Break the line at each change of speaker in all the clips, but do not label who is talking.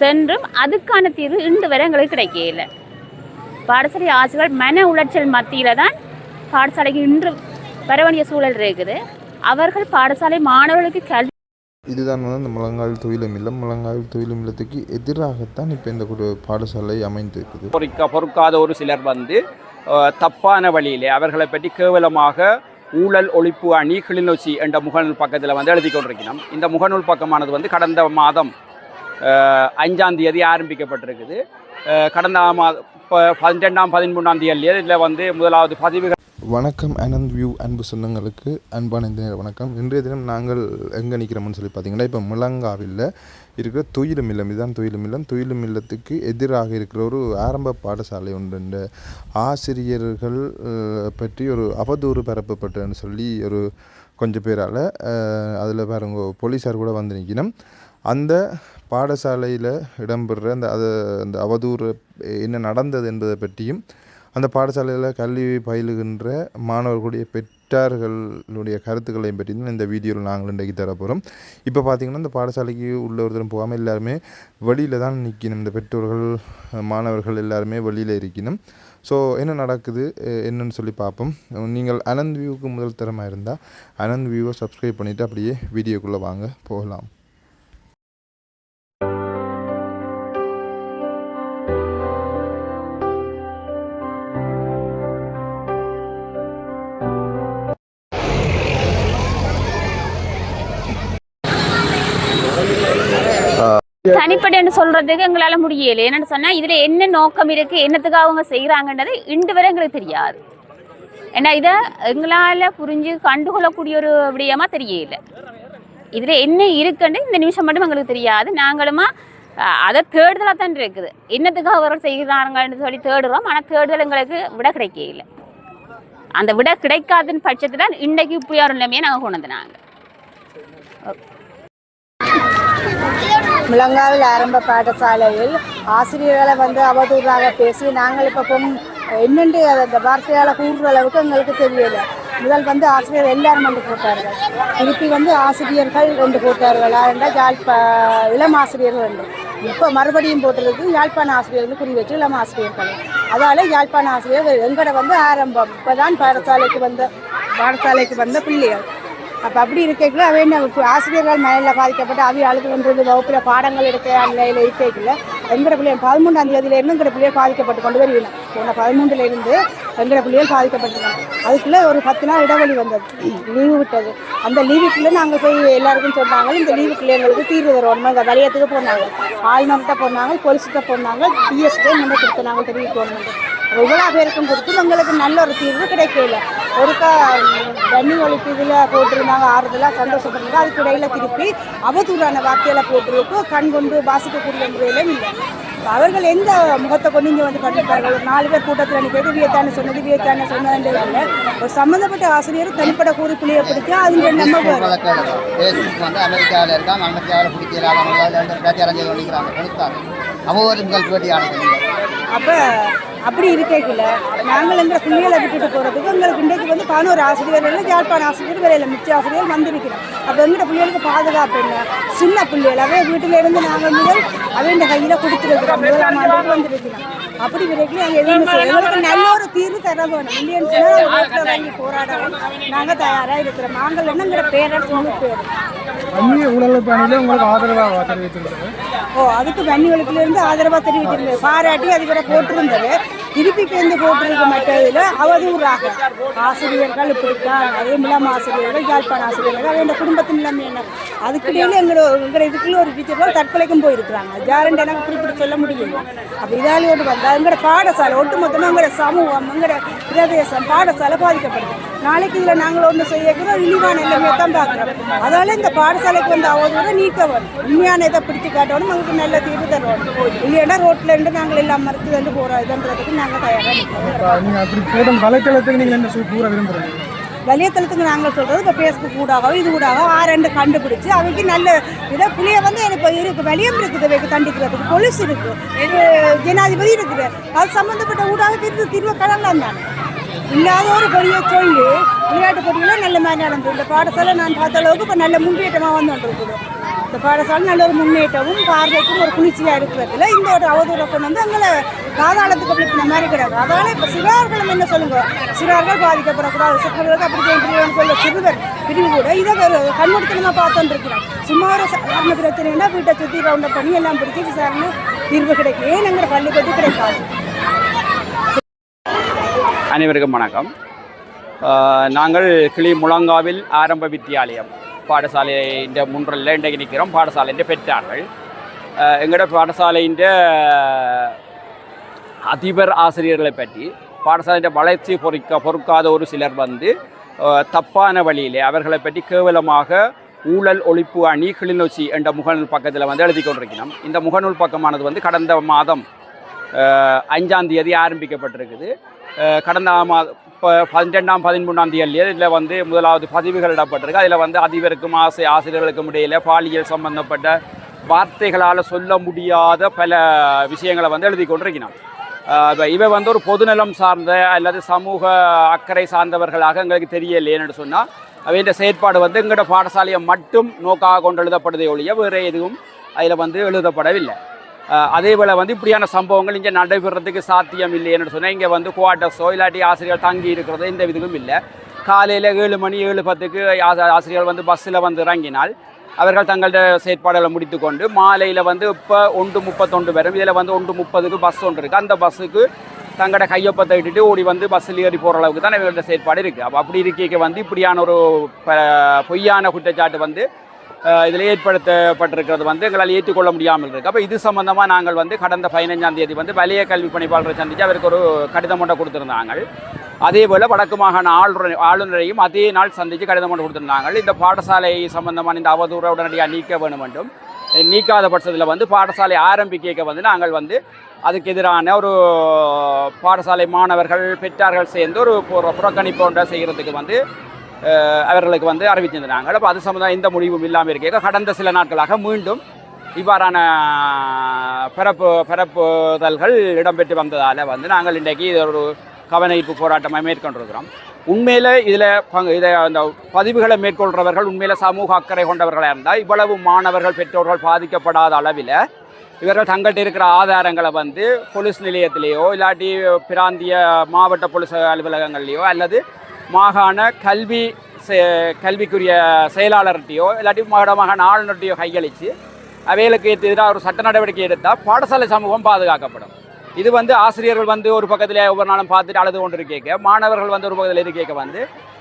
சென்றும் அதுக்கான தீர்வு இன்று வரை எங்களுக்கு கிடைக்கல. பாடசாலை ஆசிரியர்கள் மன உளைச்சல் மத்தியில் தான் பாடசாலைக்கு இன்று வர வேண்டிய சூழல் இருக்குது. அவர்கள் பாடசாலை மாணவர்களுக்கு கல்வி
இதுதான் வந்து இந்த முழங்கால் தொழிலும் இல்லம் முழங்கால் தொழிலும் இல்லத்துக்கு எதிராகத்தான் இப்போ இந்த ஒரு பாடசாலை அமைந்திருக்குது.
பொறுக்க பொறுக்காத ஒரு சிலர் வந்து தப்பான வழியிலே அவர்களை பற்றி கேவலமாக ஊழல் ஒழிப்பு அணி கிளிநொச்சி என்ற முகநூல் பக்கத்தில் வந்து எழுதி கொண்டிருக்கிறோம். இந்த முகநூல் பக்கமானது வந்து கடந்த மாதம் அஞ்சாம் தேதி ஆரம்பிக்கப்பட்டிருக்குது. கடந்த மாதம் இப்போ பன்னிரெண்டாம் பதிமூணாம் தேதியிலே இதில் வந்து முதலாவது பதிவுகள்
வணக்கம் அனந்த் வியூ அன்பு சொந்தங்களுக்கு அன்பான இந்த நேர வணக்கம். இன்றைய தினம் நாங்கள் எங்கே நிற்கிறோம்னு சொல்லி பார்த்தீங்கன்னா இப்போ முழங்காவில் இருக்கிற துயிலும் இல்லம் இதுதான் துயிலும் இல்லம். துயிலும் இல்லத்துக்கு எதிராக இருக்கிற ஒரு ஆரம்ப பாடசாலை ஒன்று. இந்த ஆசிரியர்கள் பற்றி ஒரு அவதூறு பரப்பப்பட்டதுன்னு சொல்லி ஒரு கொஞ்சம் பேரால் அதில் பாருங்க போலீஸார் கூட வந்து நிற்கணும் அந்த பாடசாலையில் இடம்பெறுற அந்த அது அந்த அவதூறு என்ன நடந்தது என்பதை பற்றியும் அந்த பாடசாலையில் கல்வி பயிலுகின்ற மாணவர்களுடைய பெற்றார்களுடைய கருத்துக்களையும் பற்றி தான் இந்த வீடியோவில் நாங்கள் இன்றைக்கு தரப்போகிறோம் இப்போ பார்த்திங்கன்னா இந்த பாடசாலைக்கு உள்ள ஒருத்தரும் போகாமல் எல்லாருமே வெளியில் தான் நிற்கணும் இந்த பெற்றோர்கள் மாணவர்கள் எல்லாருமே வெளியில் இருக்கணும். ஸோ என்ன நடக்குது என்னன்னு சொல்லி பார்ப்போம் நீங்கள் அனந்த் வியூவுக்கு முதல் தரமாக இருந்தால் அனந்த் வியூவை சப்ஸ்கிரைப் பண்ணிவிட்டு அப்படியே வீடியோக்குள்ளே வாங்க போகலாம்.
தனிப்படைன்னு சொல்றதுக்கு எங்களால முடியல. என்னன்னு சொன்னா இதுல என்ன நோக்கம் இருக்கு என்னத்துக்காக அவங்க செய்யறாங்கன்றது இன்று வரை எங்களுக்கு தெரியாது. ஏன்னா இதை எங்களால புரிஞ்சு கண்டுகொள்ளக்கூடிய ஒரு விடயமா தெரியல. இதுல என்ன இருக்குன்னு இந்த நிமிஷம் மட்டும் எங்களுக்கு தெரியாது. நாங்களுமா அதை தேடுதலாக தான் இருக்குது. என்னத்துக்காக அவர்கள் செய்கிறாங்கன்னு சொல்லி தேடுறோம். ஆனால் தேடுதல் எங்களுக்கு விட கிடைக்கல. அந்த விட கிடைக்காதுன்னு பட்சத்தில் இன்றைக்கு இப்படி ஒரு நிலைமையை நாங்கள் கொண்டு வந்து நாங்கள்
முழங்காவில் ஆரம்ப பாடசாலையில் ஆசிரியர்களை வந்து அவதூறாக பேசி நாங்கள் இப்போ பொம் என்னென்று அதை அந்த வார்த்தையால் கூடுற அளவுக்கு எங்களுக்கு தெரியலை. முதல் வந்து ஆசிரியர் எல்லாரும் வந்து போட்டார்கள் திருப்பி வந்து ஆசிரியர்கள் ரெண்டு போட்டார்களா என்றால் யாழ்ப்பா இளம் ஆசிரியர்கள் ரெண்டு இப்போ மறுபடியும் போட்டிருக்கு யாழ்ப்பாண ஆசிரியர்கள் குறி வச்சு இளம் ஆசிரியர்கள். அதால் யாழ்ப்பாண ஆசிரியர் எங்கட வந்து ஆரம்பம். இப்போ தான் பாடசாலைக்கு வந்த பாடசாலைக்கு வந்த பிள்ளைகள். அப்போ அப்படி இருக்கல அவை என்ன ஆசிரியர்கள் மழையில் பாதிக்கப்பட்டு அவை அழுது கொண்டு வகுப்பில் பாடங்கள் எடுக்க நிலையில் இருக்கைக்குள்ள எங்கிற பிள்ளைகள் பதிமூன்றாம் தேதியிலேருந்து எங்கட பிள்ளைகள் பாதிக்கப்பட்டு கொண்டு வருகிறோம் போன பதிமூன்றுலேருந்து எங்கிற பிள்ளைகள் பாதிக்கப்பட்டிருக்காங்க அதுக்குள்ளே ஒரு பத்து நாள் இடைவெளி வந்தது. லீவு விட்டது. அந்த லீவுக்குள்ளே நாங்கள் போய் எல்லாருக்கும் சொன்னாங்க இந்த லீவுக்குள்ளே எங்களுக்கு தீர்வு தரும் ஒன்று இந்த வலையத்துக்கு போனாங்க. ஆளுநர்கிட்ட போனாங்க போலீஸ்கிட்ட போனாங்க டிஎஸ்கிட்ட முன்னே கொடுத்தாங்க நாங்கள் தெரிவிக்கணும் இவ்வளோ பேருக்கும் கொடுத்து எங்களுக்கு நல்ல ஒரு தீர்வு கிடைக்கல. ஒருக்கா தண்ணி ஒழிப்பு இதில் போட்டிருந்தாங்க ஆறுதலாக சந்தோஷப்பட்டிருந்தாங்க அதுக்கு இடையில திருப்பி அவதூறான வார்த்தையில போட்டிருக்கோம் கண் கொண்டு வாசிக்கக்கூடிய முறையிலும் இல்லை. அவர்கள் எந்த முகத்தை கொண்டு இங்கே வந்து கண்டிப்பார்கள் ஒரு நாலு பேர் கூட்டத்தில் நிற்கிறது வியத்தான சொன்னது வியத்தான சொன்னது இல்லை. ஒரு சம்மந்தப்பட்ட ஆசிரியர் தனிப்பட்ட கூறி பிள்ளையை பிடிச்சி அதுங்க நம்ம
வழக்காடு பேஸ்புக் வந்து அமெரிக்காவில் இருக்காங்க. அமெரிக்காவில் பிடிக்கிறாங்க அவங்க ஒரு முதல்
அப்போ அப்படி இருக்கைக்குள்ள நாங்கள் எங்கள் பிள்ளைகளை விட்டுட்டு போகிறதுக்கு எங்களுக்கு இன்றைக்கு வந்து பதினோரு ஆசிரியர்கள் யாழ்ப்பாண ஆசிரியர் வேலையில் மிச்ச ஆசிரியர் வந்திருக்கிறோம் அப்போ எங்கள்கிட்ட பிள்ளைகளுக்கு பாதுகாப்பு என்ன? சின்ன பிள்ளைகள் அவே வீட்டில் இருந்து நாங்கள் முதல் இந்த கையில் கொடுத்துருக்கிறோம் முதலாம் ஆண்டு வந்திருக்கிறோம் அப்படி வரைக்கும் நாங்கள் எதுவுமே எங்களுக்கு நல்ல ஒரு தீர்வு தர வேணும் இல்லைன்னு சொன்னால் வாங்கி போராடவும் நாங்கள் தயாராக இருக்கிறோம். நாங்கள் என்னங்கிற பேரன் மூணு பேர்
அந்நிய உடல் பணியில் உங்களுக்கு ஆதரவாக தெரிவித்திருக்கிறது.
ஓ அதுக்கு வன்னிகளுக்குலேருந்து ஆதரவாக தெரிவித்திருந்தது. பாராட்டி அதுக்கு போட்டிருந்தது. திருப்பி பேருந்து போட்டிருக்க மற்றதில் அவதூறாக. ஆசிரியர்கள் இப்படித்தான் அதே இளம் ஆசிரியர்கள் யாழ்ப்பாண ஆசிரியர்கள் அதே இந்த குடும்பத்தின் நிலைமை என்ன? அதுக்கிடையில எங்களோட எங்களை இதுக்குள்ள ஒரு டீச்சர்கள் தற்கொலைக்கும் போயிருக்கிறாங்க. ஜாரண்ட் எனக்கு குறிப்பிட்டு சொல்ல முடியல. அப்போ இதாலே ஒன்று வந்தால் எங்களோட பாடசாலை ஒட்டுமொத்தமாக எங்களோட சமூகம் எங்களோட பிரதேசம் பாடசாலை பாதிக்கப்படுது. நாளைக்கு இதில் நாங்கள் ஒன்று செய்யக்கிறோம். இழிவான எல்லாமே தான் பார்க்குறோம். அதால இந்த பாடசாலைக்கு வந்து அவதூறை நீக்க வரும் உண்மையான இதை பிடிச்சு காட்டணும். நமக்கு நல்ல தீர்வு தரணும். இல்லைன்னா ரோட்டில் இருந்து நாங்கள் எல்லாம் மறுத்து வந்து போகிறோம் இதுன்றதுக்கு நாங்கள் தயாராக நிற்கிறோம்
வலைத்தளத்துக்கு நீங்கள் என்ன கூற விரும்புகிறீங்க
வலைத்தளத்துக்கு நாங்கள் சொல்கிறது இப்போ ஃபேஸ்புக் ஊடாக இது ஊடாக ஆரண்டு கண்டுபிடிச்சு அவைக்கு நல்ல இதை புளிய வந்து இப்போ இருக்கு. வெளியம் இருக்குது வைக்க தண்டிக்கிறதுக்கு. போலீஸ் இருக்கு. இது ஜனாதிபதி இருக்குது. அது சம்மந்தப்பட்ட ஊடாக தீர்வு தீர்வு கடலாம் தானே. இல்லாத ஒரு பொழியை சொல்லி விளையாட்டு போட்டிகளும் நல்ல மாதிரி நடந்தது. இந்த பாடசாலை நான் பார்த்த அளவுக்கு இப்போ நல்ல முன்னேற்றமாக வந்து இந்த பாடசாலை நல்ல ஒரு முன்னேற்றமும் பார்வைக்கும் ஒரு குளிர்ச்சியாக இருக்கிறதுல இந்த ஒரு அவதூறை கொண்டு வந்து எங்களை காதாளத்துக்கு அப்படி மாதிரி கிடையாது. அதனால இப்போ சிறார்களும் என்ன சொல்லுங்க? சிறார்கள் பாதிக்கப்படக்கூடாது. சிறுவர்களுக்கு அப்படி செய்யணும் சொல்ல சிறுவர் பிரிவு கூட இதை ஒரு கண்மூடித்தனமாக பார்த்துட்டு இருக்கிறோம் சும்மா ஒரு சாதாரண பிரச்சனைனா வீட்டை சுற்றி ரவுண்டப் பண்ணி எல்லாம் பிடிச்சி விசாரணை தீர்வு கிடைக்கும். ஏன் எங்களை பள்ளிக்கூடத்து கிடைக்காது?
அனைவருக்கும் வணக்கம். நாங்கள் கிளி முழங்காவில் ஆரம்ப வித்தியாலயம் பாடசாலையின் முன்றில் இன்றைக்கு நிற்கிறோம் பாடசாலையின் பெற்றார்கள். எங்களோட பாடசாலையின் அதிபர் ஆசிரியர்களை பற்றி பாடசாலையின் வளர்ச்சி பொறுக்க பொறுக்காத ஒரு சிலர் வந்து தப்பான வழியிலே அவர்களை பற்றி கேவலமாக ஊழல் ஒழிப்பு அணி கிளிநொச்சி என்ற முகநூல் பக்கத்தில் வந்து எழுதி கொண்டிருக்கிறோம். இந்த முகநூல் பக்கமானது வந்து கடந்த மாதம் அஞ்சாம் தேதி ஆரம்பிக்கப்பட்டிருக்குது. கடந்த இப்போ பன்னிரெண்டாம் பதிமூணாம் தேதியிலே இதில் வந்து முதலாவது பதிவுகள் இடப்பட்டிருக்கு அதில் வந்து அதிபருக்கும் ஆசை ஆசிரியர்களுக்கும் இடையில் பாலியல் சம்பந்தப்பட்ட வார்த்தைகளால் சொல்ல முடியாத பல விஷயங்களை வந்து எழுதி கொண்டிருக்கிறான். இவை வந்து ஒரு பொதுநலம் சார்ந்த அல்லது சமூக அக்கறை சார்ந்தவர்களாக எங்களுக்கு தெரியலையேன்னு சொன்னால் அவையின் செயற்பாடு வந்து எங்களோட பாடசாலையை மட்டும் நோக்காக கொண்டு எழுதப்படுதே ஒழிய வேறு எதுவும் அதில் வந்து எழுதப்படவில்லை. அதே போல் வந்து இப்படியான சம்பவங்கள் இங்கே நடைபெறதுக்கு சாத்தியம் இல்லைன்னு சொன்னால் இங்கே வந்து குவார்ட்டர்ஸோ இல்லாட்டி ஆசிரியர் தங்கி இருக்கிறதோ எந்த விதமும் இல்லை. காலையில் ஏழு மணி ஏழு பத்துக்கு ஆசிரியர்கள் வந்து பஸ்ஸில் வந்து இறங்கினால் அவர்கள் தங்களோட செயற்பாடுகளை முடித்துக்கொண்டு மாலையில் வந்து இப்போ ஒன்று முப்பத்தொண்டு வரும். இதில் வந்து ஒன்று முப்பதுக்கு பஸ் ஒன்று இருக்குது அந்த பஸ்ஸுக்கு தங்களோட கையொப்பத்தை இட்டுட்டு ஓடி வந்து பஸ்ஸில் ஏறி போகிற அளவுக்கு தான் இவர்களோட செயற்பாடு இருக்குது அப்போ அப்படி இருக்க வந்து இப்படியான ஒரு பொய்யான குற்றச்சாட்டு வந்து இதில் ஏற்படுத்தப்பட்டிருக்கிறது வந்து எங்களால் ஏற்றுக்கொள்ள முடியாமல் இருக்குது அப்போ இது சம்பந்தமாக நாங்கள் வந்து கடந்த பதினஞ்சாம் தேதி வந்து வலய கல்வி பணிப்பாளரை சந்தித்து அவருக்கு ஒரு கடிதம் ஒன்றை கொடுத்துருந்தாங்க. அதே போல் வடக்கு மாகாண ஆளுநர் ஆளுநரையும் அதே நாள் சந்தித்து கடிதம் ஒன்று கொடுத்துருந்தாங்க. இந்த பாடசாலை சம்பந்தமான இந்த அவதூறை உடனடியாக நீக்க வேண்டும் என்றும் நீக்காத பட்சத்தில் வந்து பாடசாலை ஆரம்பிக்க வந்து நாங்கள் வந்து அதுக்கு எதிரான ஒரு பாடசாலை மாணவர்கள் பெற்றார்கள் சேர்ந்து ஒரு புறக்கணிப்பு ஒன்றை செய்கிறதுக்கு வந்து அவர்களுக்கு வந்து அறிவிச்சிருந்தாங்க அப்போ அது சம்பந்தம் எந்த முடிவும் இல்லாமல் இருக்க. கடந்த சில நாட்களாக மீண்டும் இவ்வாறான பிறப்பு பிறப்புதல்கள் இடம்பெற்று வந்ததால் வந்து நாங்கள் இன்றைக்கு இது ஒரு கவனஈர்ப்பு போராட்டமாக மேற்கொண்டிருக்கிறோம். உண்மையில் இதில் பங்கு இதை அந்த பதிவுகளை மேற்கொள்கிறவர்கள் உண்மையில் சமூக அக்கறை கொண்டவர்களாக இருந்தால் இவ்வளவு மாணவர்கள் பெற்றோர்கள் பாதிக்கப்படாத அளவில் இவர்கள் தங்கள்கிட்ட இருக்கிற ஆதாரங்களை வந்து போலீஸ் நிலையத்திலேயோ இல்லாட்டி பிராந்திய மாவட்ட போலீஸ் அலுவலகங்கள்லேயோ அல்லது மாகாண கல்வி செ- கல்விக்குரிய செயலாளர்கிட்டையோ இல்லாட்டி மாகாண மாகாண ஆளுநர்கிட்டையோ கையளித்து அவைகளுக்கு எதிராக ஒரு சட்ட நடவடிக்கை எடுத்தால் பாடசாலை சமூகம் பாதுகாக்கப்படும். இது வந்து ஆசிரியர்கள் வந்து ஒரு பக்கத்தில் ஒவ்வொரு நாளும் பார்த்துட்டு அழுது கொண்டு கேட்க மாணவர்கள் வந்து ஒரு பக்கத்தில் இருக்கேக்க வந்து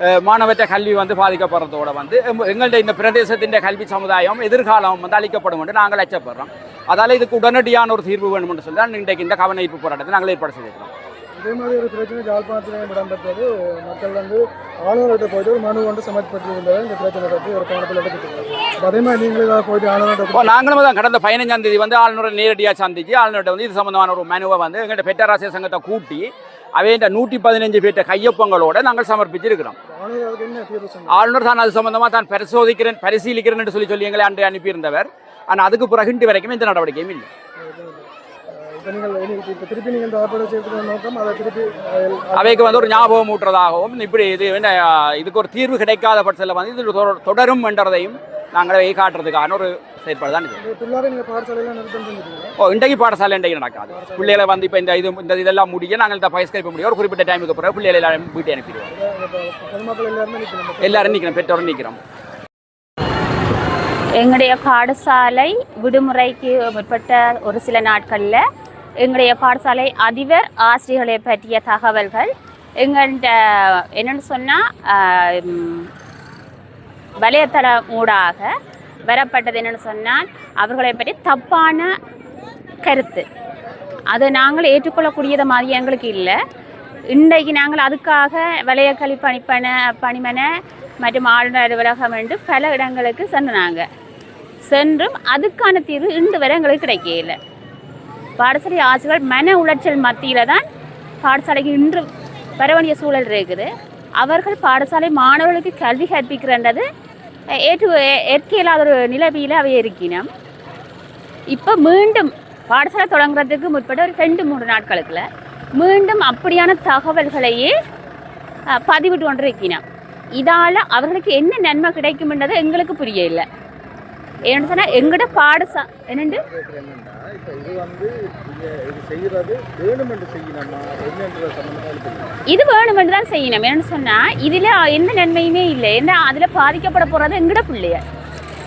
அஹ், மாணவற்ற கல்வி வந்து பாதிக்கப்படுறதோட வந்து எங்கள்கிட்ட இந்த பிரதேசத்தின் கல்வி சமுதாயம் எதிர்காலம் வந்து அளிக்கப்படும் என்று நாங்கள் அச்சப்படுறோம். அதால் இதுக்கு உடனடியான ஒரு தீர்வு வேணும்னு சொல்லி தான் இன்றைக்கு இந்த கவனிப்பு போராட்டத்தை நாங்கள் ஏற்பாடு செய்திருக்கிறோம்.
இதே மாதிரி ஒரு பிரச்சனை ஜாழ்ப்பாணத்திலையும் இடம்பெற்றது மக்கள் வந்து ஆளுநர்கிட்ட போயிட்டு ஒரு மனு வந்து சமர்ப்பிட்டிருந்தது இந்த பிரச்சனை பற்றி ஒரு கவனத்தில் எடுத்துக்கிட்டாங்க அப்ப அதே மாதிரி நீங்களும் போயிட்டு ஆளுநர்கிட்ட
நாங்களும் தான் கடந்த பதினஞ்சாம் தேதி வந்து ஆளுநரை நேரடியாக சந்திச்சு ஆளுநர்கிட்ட வந்து இது சம்பந்தமான ஒரு மனுவை வந்து எங்கள்கிட்ட பெற்றராசிய சங்கத்தை கூட்டி அவையிட்ட நூற்றி பதினஞ்சு பேர்ட்ட கையொப்பங்களோட நாங்கள் சமர்ப்பிச்சிருக்கிறோம்.
ஆளுநர்
தான் அது சம்பந்தமாக தான் பரிசோதிக்கிறேன் பரிசீலிக்கிறேன் என்று சொல்லி சொல்லி எங்களை அன்று அனுப்பியிருந்தவர். ஆனால் அதுக்கு பிறகு இன்று வரைக்கும் எந்த நடவடிக்கையும் இல்லை. அவைக்கு வந்து ஒரு ஞாபகம் ஊட்டுறதாகவும் இப்படி இது என்ன, இதுக்கு ஒரு தீர்வு கிடைக்காத பட்சத்தில் வந்து இது தொடர்- தொடரும் என்றதையும் நாங்கள் வை காட்டுறதுக்கான ஒரு செயற்பாடு தான் ஓ இன்றைக்கு பாடசாலை இன்றைக்கு நடக்காது. பிள்ளைகளை வந்து இப்போ இந்த இது இந்த இதெல்லாம் முடிய நாங்கள் இந்த பயிர்ஸ்கரிப்பு முடியும் ஒரு குறிப்பிட்ட டைமுக்கு பிறகு பிள்ளைகளை எல்லாரும் வீட்டை அனுப்பிடுவோம்.
எல்லாரும்
நிற்கிறோம் பெற்றோரும் நிற்கிறோம்
எங்களுடைய பாடசாலை விடுமுறைக்கு முற்பட்ட ஒரு சில நாட்களில் எங்களுடைய பாடசாலை அதிபர் ஆசிரியர்களை பற்றிய தகவல்கள். எங்கள்கிட்ட என்னென்னு சொன்னால் வலைத்தளம் ஊடாக வரப்பட்டது என்னென்னு சொன்னால் அவர்களை பற்றி தப்பான கருத்து. அது நாங்கள் ஏற்றுக்கொள்ளக்கூடியது மாதிரி எங்களுக்கு இல்லை. இன்றைக்கு நாங்கள் அதுக்காக வளையக்கல்வி பணிப்பன பணிமனை மற்றும் ஆளுநர் அலுவலகம் என்று பல இடங்களுக்கு சென்றாங்க சென்றும் அதுக்கான தீர்வு இன்று வரை எங்களுக்கு கிடைக்கல பாடசாலை ஆசிரியர்கள் மன உளைச்சல் மத்தியில் தான் பாடசாலைக்கு இன்று வர வேண்டிய சூழல் இருக்குது. அவர்கள் பாடசாலை மாணவர்களுக்கு கல்வி கற்பிக்கிறன்றது ஏற்று இயற்கையில்லாத ஏற்க ஒரு நிலவியில் அவை இருக்கினோம். இப்போ மீண்டும் பாடசாலை தொடங்குறதுக்கு முற்பட்ட ஒரு ரெண்டு மூன்று நாட்களுக்குள்ள மீண்டும் அப்படியான தகவல்களையே பதிவிட்டு கொண்டிருக்கிறோம் இதால் அவர்களுக்கு என்ன நன்மை கிடைக்கும்ன்றது எங்களுக்கு புரியல ஏன்னு சொன்னால் எங்கட பாடசா என்னண்டு?
இப்போ இது வேணுமென்று
தான் செய்யணும். ஏன்னு சொன்னால் இதில் எந்த நன்மையுமே இல்லை. ஏன்னா அதில் பாதிக்கப்பட போகிறது எங்கட பிள்ளைய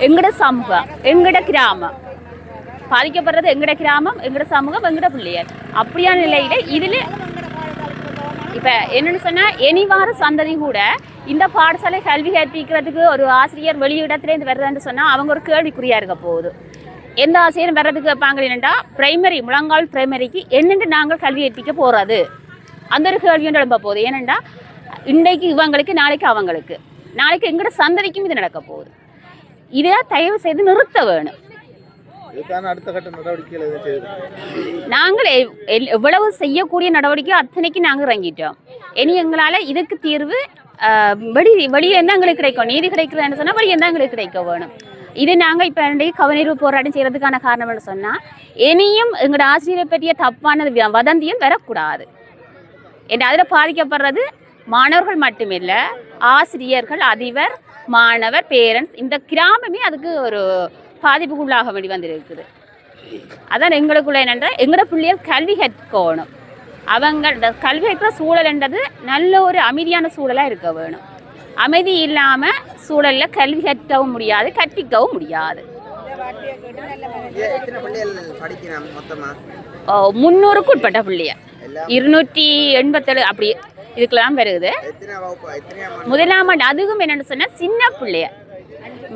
எங்கட சமூகம் எங்கட கிராமம். பாதிக்கப்படுறது எங்கட கிராமம் எங்கட சமூகம் எங்கட பிள்ளையர் அப்படியான நிலையில் இதில் இப்போ என்னென்னு சொன்னால் இனி வார சந்ததி கூட இந்த பாடசாலை கல்வி கற்பிக்கிறதுக்கு ஒரு ஆசிரியர் வெளியிடத்துலேருந்து வருதுன்னு சொன்னால் அவங்க ஒரு கேள்விக்குறியாக இருக்க போகுது. எந்த ஆசிரியரும் வர்றதுக்கு வைப்பாங்க என்னென்னா பிரைமரி முழங்கால் பிரைமரிக்கு என்னென்று நாங்கள் கல்வி கற்பிக்க போகிறது அந்த ஒரு கேள்வியும் ஒன்று எழும்ப போகுது. ஏனெண்டா இன்றைக்கு இவங்களுக்கு நாளைக்கு அவங்களுக்கு. நாளைக்கு எங்களோட சந்ததிக்கும் இது நடக்க போகுது. இதை தயவு செய்து நிறுத்த வேணும்.
இதுக்கான அடுத்த கட்ட நடவடிக்கைகள் எதுவும் செய்யுது
நாங்கள் எல்- எவ்வளவு செய்யக்கூடிய நடவடிக்கையோ அத்தனைக்கு நாங்கள் இறங்கிட்டோம். இனி எங்களால் இதுக்கு தீர்வு வெளி வெளியே என்ன எங்களுக்கு கிடைக்கும். நீதி கிடைக்கிறதுன்னு சொன்னால் வெளியேருந்து எங்களுக்கு கிடைக்க வேணும். இது நாங்கள் இப்போ என்னுடைய கவனிப்பு போராட்டம் செய்கிறதுக்கான என்ன சொன்னால் இனியும் எங்களோட ஆசிரியரை பற்றிய தப்பான வ- வதந்தியும் வரக்கூடாது. என் அதில் பாதிக்கப்படுறது மாணவர்கள் மட்டுமில்லை ஆசிரியர்கள் அதிபர் மாணவர் பேரண்ட்ஸ் இந்த கிராமமே அதுக்கு ஒரு பாதிப்புக்குள்ளாக வேண்டி வந்திருக்குது அதான் எங்களுக்குள்ள என்னென்ற எங்களோட பிள்ளைகள் கல்வி கற்கணும். அவங்க இந்த கல்வி கற்கிற சூழல்ன்றது நல்ல ஒரு அமைதியான சூழலாக இருக்க வேணும். அமைதி இல்லாமல் சூழலில் கல்வி கற்கவும் முடியாது கற்பிக்கவும் முடியாது. முந்நூறுக்கு உட்பட்ட பிள்ளைய இருநூற்றி எண்பத்தேழு அப்படி இதுக்கெல்லாம் வருது. முதலாம் ஆண்டு அதுவும் என்னென்னு சொன்னால் சின்ன பிள்ளைய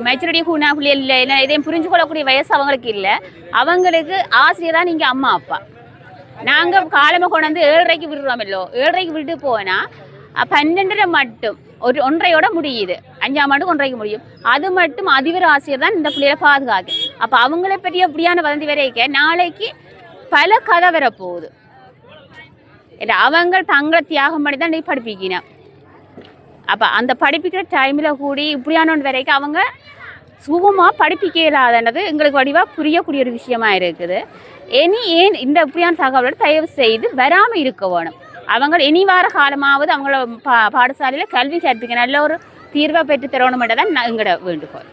மெச்சூரிட்டி கூனா பிள்ளை இல்லை இல்லை இதையும் புரிஞ்சு கொள்ளக்கூடிய வயசு அவங்களுக்கு இல்லை அவங்களுக்கு ஆசிரியர் தான் நீங்கள் அம்மா அப்பா நாங்கள் காலமாக கொண்டு வந்து ஏழரைக்கு விடுறோம் இல்லோ ஏழரைக்கு விட்டு போனால் பன்னெண்டரை மட்டும் ஒரு ஒன்றையோட முடியுது அஞ்சாம் ஆண்டு ஒன்றைக்கு முடியும் அது மட்டும் அதிபர் ஆசிரியர் தான் இந்த பிள்ளைகளை பாதுகாக்கு அப்போ அவங்கள பற்றி அப்படியான வதந்தி வரைக்க நாளைக்கு பல கதை வரப்போகுது இல்ல, அவங்க தங்களை தியாகம் பண்ணி தான் நீ படிப்பிக்கணும் அப்போ அந்த படிப்பிக்கிற டைமில் கூடி இப்படியான வரைக்கும் அவங்க சுகமாக படிப்பிக்க இல்லாதனது எங்களுக்கு வடிவாக புரியக்கூடிய ஒரு விஷயமா இருக்குது. இனி ஏன் இந்த இப்படியான தகவலோட தயவு செய்து வராமல் இருக்க வேணும். அவங்க இனி வார காலமாவது அவங்கள பா பாடசாலையில் கல்வி கற்பிக்க நல்ல ஒரு தீர்வை பெற்று தரணும் தான் எங்களோட வேண்டுகோள்.